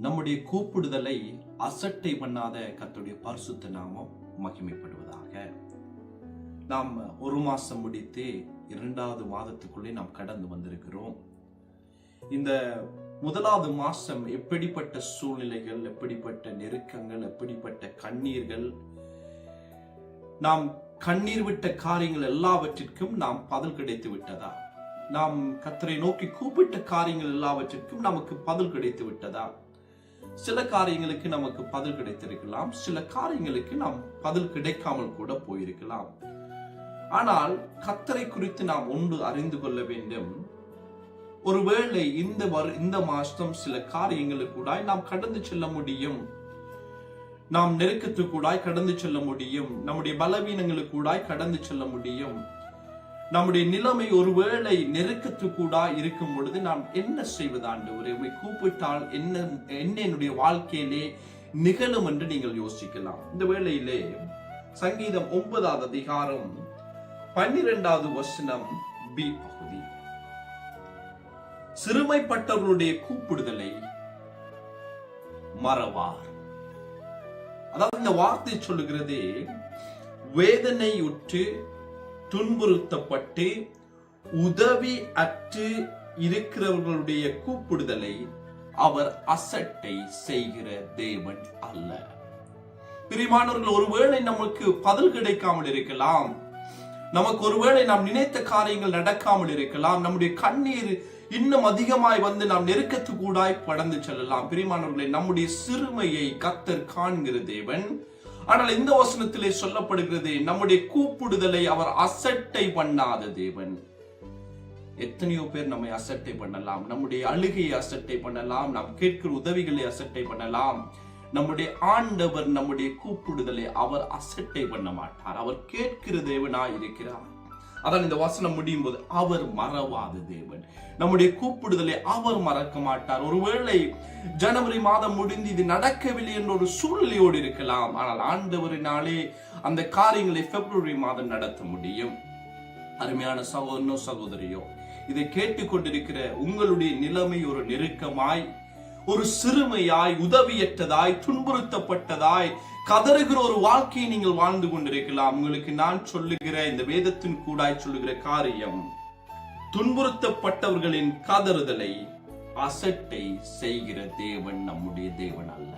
நம்முடைய கூப்பிடுதலை அசட்டை பண்ணாத கத்துடைய பரிசுத்த நாமம் மகிமைப்படுவதாக. நாம் ஒரு மாசம் முடித்து இரண்டாவது மாதத்துக்குள்ளே நாம் கடந்து வந்திருக்கிறோம். இந்த முதலாவது மாசம் எப்படிப்பட்ட சூழ்நிலைகள் எப்படிப்பட்ட நெருக்கங்கள் எப்படிப்பட்ட கண்ணீர்கள் நாம் கண்ணீர் விட்ட காரியங்கள் எல்லாவற்றிற்கும் நாம் பதில் கிடைத்து விட்டதா? நாம் கத்தரை நோக்கி கூப்பிட்ட காரியங்கள் எல்லாவற்றிற்கும் நமக்கு பதில் கிடைத்து விட்டதா? சில காரியங்களுக்கு நமக்கு பதில் கிடைத்திருக்கலாம். சில காரியங்களுக்கு நாம் பதில் கிடைக்காமல் கூட போயிருக்கலாம். ஆனால் கத்தரை குறித்து நாம் ஒன்று அறிந்து கொள்ள வேண்டும். ஒருவேளை இந்த வரு இந்த மாசம் சில காரியங்களுக்கூடாய் நாம் கடந்து செல்ல முடியும். நாம் நெருக்கத்துக்கூடாய் கடந்து செல்ல முடியும். நம்முடைய பலவீனங்களுக்கூடாய் கடந்து செல்ல முடியும். நம்முடைய நிலைமை ஒருவேளை கூட இருக்கும் பொழுது நாம் என்ன செய்வது ஆண்டவரே? உண்மை கூப்பிட்டால் என்ன என்ன என்னுடைய வாழ்க்கையிலே நிகழும் என்று நீங்கள் யோசிக்கலாம். இந்த வேளையிலே சங்கீதம் ஒன்பதாவது அதிகாரம் பன்னிரெண்டாவது வசனம் பி பகுதி. சிறுமைப்பட்டவர்களுடைய கூப்பிடுதலை மறவார். அதாவது இந்த வார்த்தை சொல்லுகிறது வேதனையுற்று துன்புறுத்தப்பட்டு உதவி அற்று இருக்கிறவர்களுடைய கூப்பிடுதலை அவர் அசட்டை செய்கிற தேவன் அல்ல. பிரிமானவர்கள் ஒருவேளை நமக்கு பதில் கிடைக்காமல் இருக்கலாம். நமக்கு ஒருவேளை நாம் நினைத்த காரியங்கள் நடக்காமல் இருக்கலாம். நம்முடைய கண்ணீர் இன்னும் அதிகமாய் வந்து நாம் நெருக்கத்துக்கூடாய் படந்து செல்லலாம். பிரிமானவர்களை நம்முடைய சிறுமையை கத்தர் காண்கிற தேவன் ஆனால் இந்த வசனத்திலே சொல்லப்படுகிறது நம்முடைய கூப்பிடுதலை அவர் அசட்டை பண்ணாத தேவன். எத்தனையோ பேர் நம்மை அசட்டை பண்ணலாம். நம்முடைய அழுகையை அசட்டை பண்ணலாம். நாம் கேட்கிற உதவிகளை அசட்டை பண்ணலாம். நம்முடைய ஆண்டவர் நம்முடைய கூப்பிடுதலை அவர் அசட்டை பண்ண மாட்டார். அவர் கேட்கிற தேவனாய் இருக்கிறார் அதான் இந்த வசனம் முடியும் போது அவர் மறவாத தேவன். நம்முடைய கூப்பிடுதலை அவர் மறக்க மாட்டார். ஒருவேளை ஜனவரி மாதம் முடிந்து இது நடக்கவில்லை என்ற ஒரு சூழ்நிலையோடு இருக்கலாம். ஆனால் ஆண்டவரினாலே அந்த காரியங்களை பிப்ரவரி மாதம் நடத்த முடியும். அருமையான சகோதரனோ சகோதரியோ இதை கேட்டுக்கொண்டிருக்கிற உங்களுடைய நிலைமை ஒரு நெருக்கமாய் ஒரு சிறுமையாய் உதவியற்றதாய் துன்புறுத்தப்பட்டதாய் கதறுகிற ஒரு வாழ்க்கையை நீங்கள் வாழ்ந்து கொண்டிருக்கலாம். உங்களுக்கு நான் சொல்லுகிற இந்த வேதத்தின் கூடாய் சொல்லுகிற காரியம் துன்புறுத்தப்பட்டவர்களின் கதறுதலை அசட்டை செய்கிற தேவன் நம்முடைய தேவன் அல்ல.